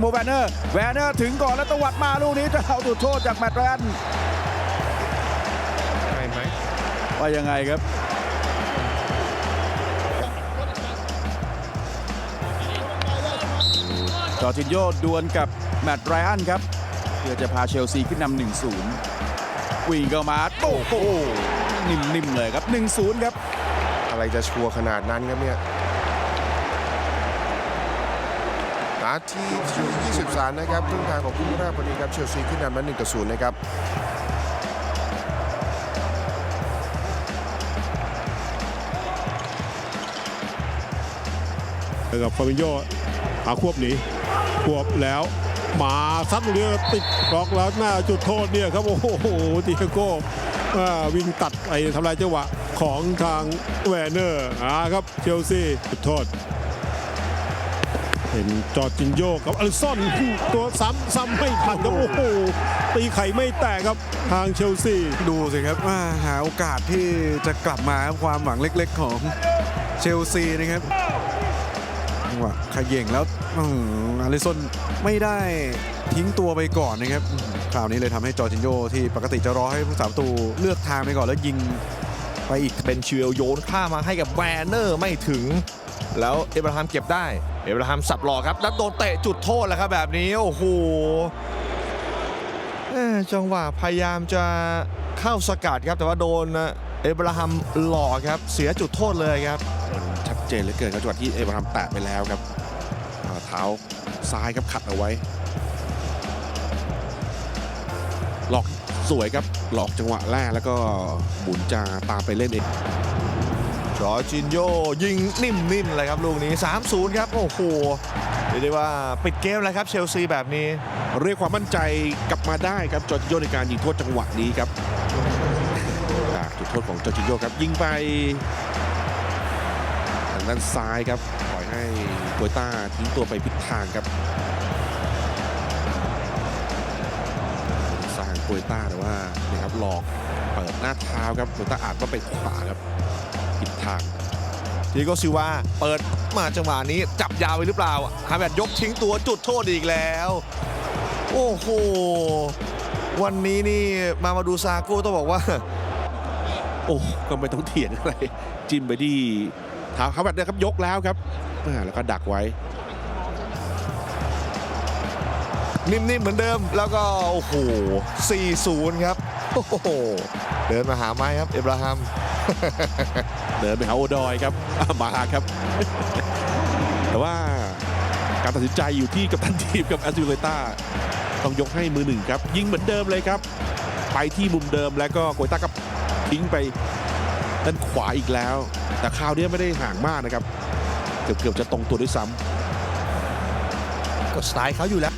โมแวนเนอร์ แวนเนอร์ถึงก่อนแล้วตวัดมาลูกนี้จะเอาจุดโทษจากแมตต์แรนใช่ไหมว่ายังไงครับจอร์จินโยดวลกับแมตต์ไรอันครับ เพื่อจะพาเชลซีขึ้นนำ1-0วิ่งเข้ามาโต้โหนิ่มๆเลยครับ 1-0 ครับ อะไรจะชัวร์ขนาดนั้นครับเนี่ย ทีที่23 นะครับครึ่งทางของครึ่งแรกพอดีครับเชลซีขึ้นนำมา1ต่อ0นะครับกับฟาบิโยหาควบหนีควบแล้วมาซัดลูกนี้ติดบล็อกแล้วหน้าจุดโทษเนี่ยครับ โอ้โหดิเอโก้วิ่งตัดไอ้ทำลายจังหวะของทางแวนเนอร์อ่าครับเชลซีจุดโทษ เห็นจอร์จินโยกับอลิซอนตัวซ้ำซ้ำไม่ทันครับโอ้โหตีไข่ไม่แตกครับทางเชลซีดูสิครับว่าหาโอกาสที่จะกลับมาครับความหวังเล็กๆของเชลซีนะครับจังหวะขย่งแล้วอื้อหืออาริสันไม่ได้ทิ้งตัวไปก่อนนะครับอื้อหือคราวนี้เลยทำให้จอร์จินโยที่ปกติจะรอให้ผู้สาประตูเลือกทางไปก่อนแล้วยิงไปอีกเป็นชิวโยนข้ามมาให้กับแวนเนอร์ไม่ถึง แล้วเอบราฮัมเก็บได้ เอบราฮัมสับหลอกครับ แล้วโดนเตะจุดโทษแล้วครับแบบนี้ โอ้โหจังหวะพยายามจะเข้าสกัดครับ แต่ว่าโดนเอบราฮัมหลอกครับ เสียจุดโทษเลยครับชัดเจนเหลือเกินครับจังหวะที่เอเบรามแตะไปแล้วครับเท้าซ้ายครับขัดเอาไว้ หลอกสวยครับหลอกจังหวะแรกแล้วก็หมุนจะตามไปเล่นเอง จอร์จินโยยิงนิ่มๆเลยครับลูกนี้ 3-0 ครับ โอ้โหเรียกได้ว่าปิดเกมแล้วครับเชลซีแบบนี้ เรียกความมั่นใจกลับมาได้ครับจอร์จิโยในการยิงโทษจังหวะนี้ครับจากจุดโทษของจอร์จิโยครับยิงไปทางด้านซ้ายครับปล่อยให้โกยต้าทิ้งตัวไปผิดทางครับสร้างโกยต้าแต่ว่านี่ครับหลอกเปิดหน้าเท้าครับโกยต้าอาจว่าไปขวาครับ ผิดทางทีโกซิว่าเปิดมาจังหวะนี้จับยาวไปหรือเปล่าฮาแมดยกทิ้งตัวจุดโทษอีกแล้ว โอ้โห วันนี้นี่มามาดูซาโก้ต้องบอกว่า โอ้ก็ไม่ต้องเถียงอะไร จิ้มไปที่เท้าเขาแบบนี้ครับยกแล้วครับแล้วก็ดักไว้ นิ่มๆเหมือนเดิมแล้วก็ โอ้โห 4-0 ครับ โอ้โห เดินมาหาไม้ครับเอบราฮัม เดินไปหาโอดอยครับอ่ามาครับ แต่ว่าการตัดสินใจอยู่ที่กัปตันทีมกับแอสซิเลต้าต้องยกให้มือหนึ่งครับ ยิงเหมือนเดิมเลยครับ ไปที่มุมเดิมแล้วก็โกยต้าก็ทิ้งไปด้านขวาอีกแล้ว แต่คราวนี้ไม่ได้ห่างมากนะครับ เกือบๆจะตรงตัวด้วยซ้ำก็สไตล์เขาอยู่แล้ว